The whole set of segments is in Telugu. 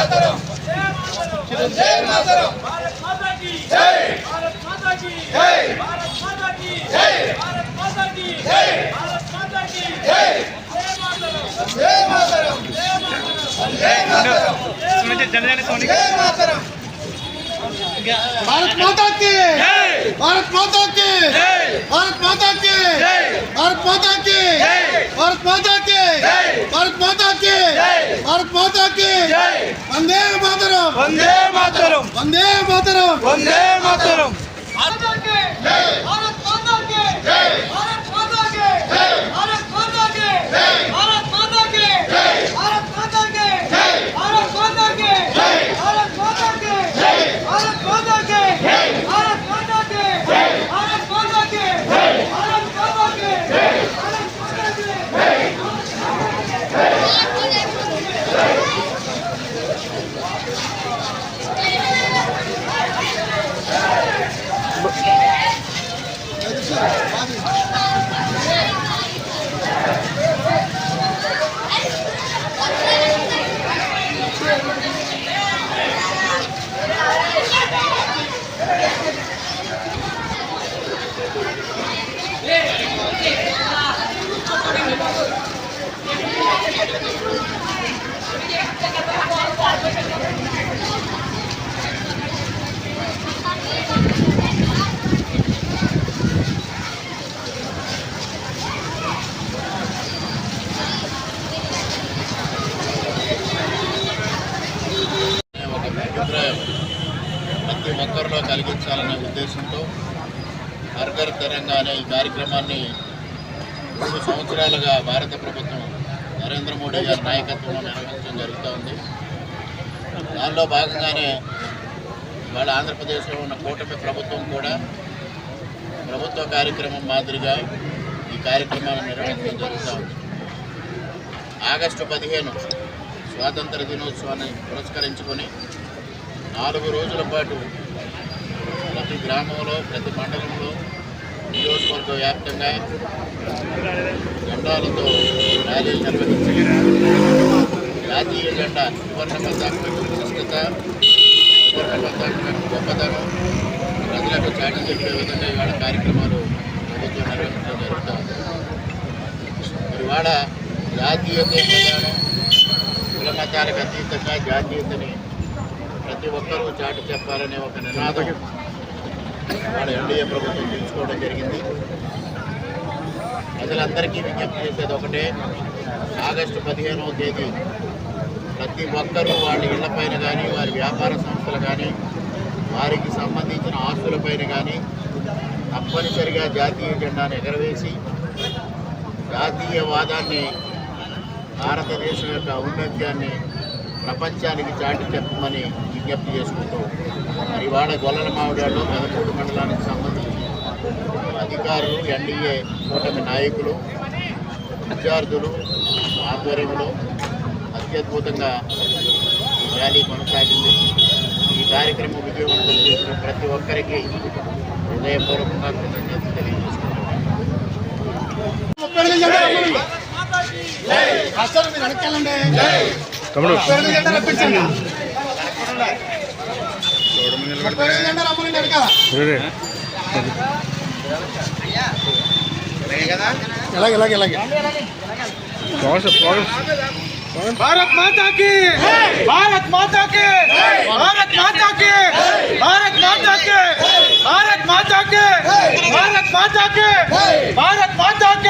మాతరం. వందే మాతరం. జై. భారత్ మాతా భారత్ మాతా భారత్ భారత్ మాతాకి వందే మాతరం. వందే మాతరం. వందే మాతరం. వందే మాతరం. భారత్ మాతాకి. కార్యక్రమాన్ని మూడు సంవత్సరాలుగా భారత ప్రభుత్వం నరేంద్ర మోడీ గారి నాయకత్వంలో నిర్వహించడం జరుగుతూ ఉంది. దానిలో భాగంగానే వాళ్ళ ఆంధ్రప్రదేశ్లో ఉన్న కూటమి ప్రభుత్వం కూడా ప్రభుత్వ కార్యక్రమం మాదిరిగా ఈ కార్యక్రమాన్ని నిర్వహించడం జరుగుతూ ఉంది. ఆగస్టు పదిహేను స్వాతంత్ర దినోత్సవాన్ని పురస్కరించుకొని నాలుగు రోజుల పాటు ప్రతి గ్రామంలో ప్రతి మండలంలో నియోజకవర్గ వ్యాప్తంగా జెండాలతో ర్యాలీలు నిర్వహించి జాతీయ జెండా సువర్ణ పతాకం యొక్క విశిష్టత సువర్ణ పతాకం యొక్క గొప్పతనం ప్రజలకు చాటి చెప్పే విధంగా ఇవాళ కార్యక్రమాలు ప్రభుత్వం నిర్వహించడం జరుగుతుంది మరి ఇవాళ జాతీయతే ప్రధానం కుల మతాలకు అతీతంగా జాతీయతని ప్రతి ఒక్కరూ చాటి చెప్పాలనే ఒక నినాదం మన ఎన్డీఏ ప్రభుత్వం తీసుకోవడం జరిగింది. ప్రజలందరికీ విజ్ఞప్తి చేసేది ఒకటే ఆగస్టు పదిహేనవ తేదీ ప్రతి ఒక్కరూ వాళ్ళ ఇళ్ళపైన కానీ వారి వ్యాపార సంస్థలు కానీ వారికి సంబంధించిన ఆస్తులపైన కానీ తప్పనిసరిగా జాతీయ జెండాను ఎగరవేసి జాతీయవాదాన్ని భారతదేశం యొక్క ఔన్నత్యాన్ని ప్రపంచానికి చాటి చెప్పమని విజ్ఞప్తి చేసుకుంటూ మరి ఇవాళ గొల్లల మామిడాళ్ళు పెదకూడు మండలానికి సంబంధించి అధికారులు ఎన్డీఏ కూటమి నాయకులు విద్యార్థులు ఆధ్వర్యంలో అత్యద్భుతంగా ఈ ర్యాలీ కొనసాగింది ఈ కార్యక్రమం విజయవంతం చేసిన ప్రతి ఒక్కరికి హృదయపూర్వకంగా కృతజ్ఞతలు జెండా రమ్మనండి. మాస్టర్ మీరు. తమ్ముడు పేరు జెండా రప్పించండి भारत माता की भारत माता के भारत माता के भारत माता के भारत माता के भारत माता के भारत माता के।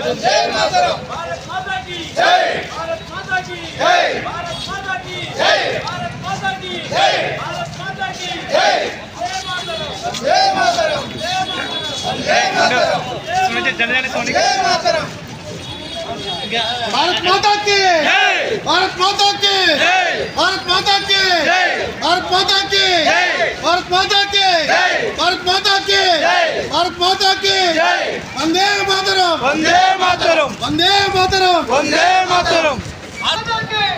वंदे मातरम भारत माता की जय भारत माता की जय भारत माता की जय भारत माता की जय भारत माता की जय भारत माता की भारत माता की भारत माता की भारत माता की भारत माता की भारत माता की భారత్ మాతాకి వందే మాతరం. వందే మాతరం. వందే మాతరం. వందే మాతరం. భారత్ మాతాకి.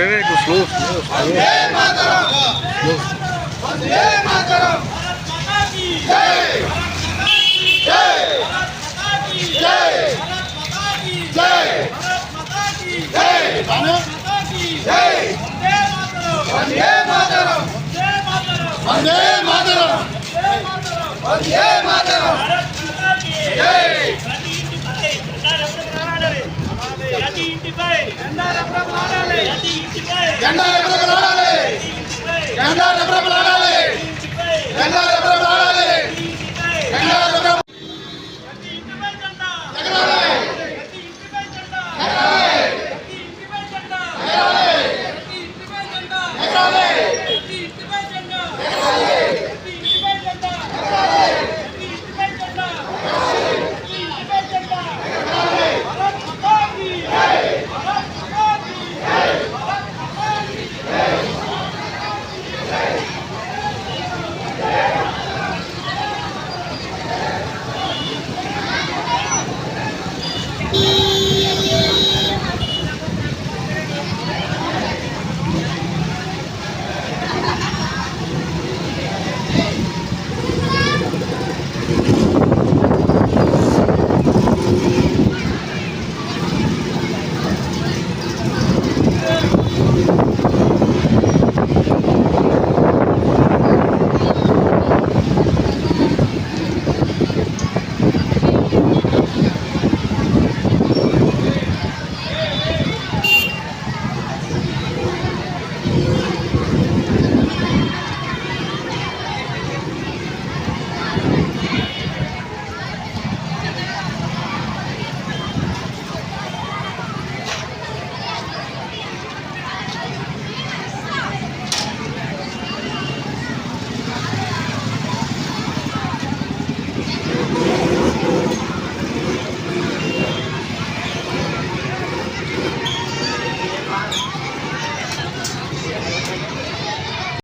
왜 이렇게 슬로우 슬로우 슬로우 반대 마다람 반대 마다람 반대 마다람 ఇంటిపై ప్రతి ఇంటిపై ప్రతి ఇంటిపై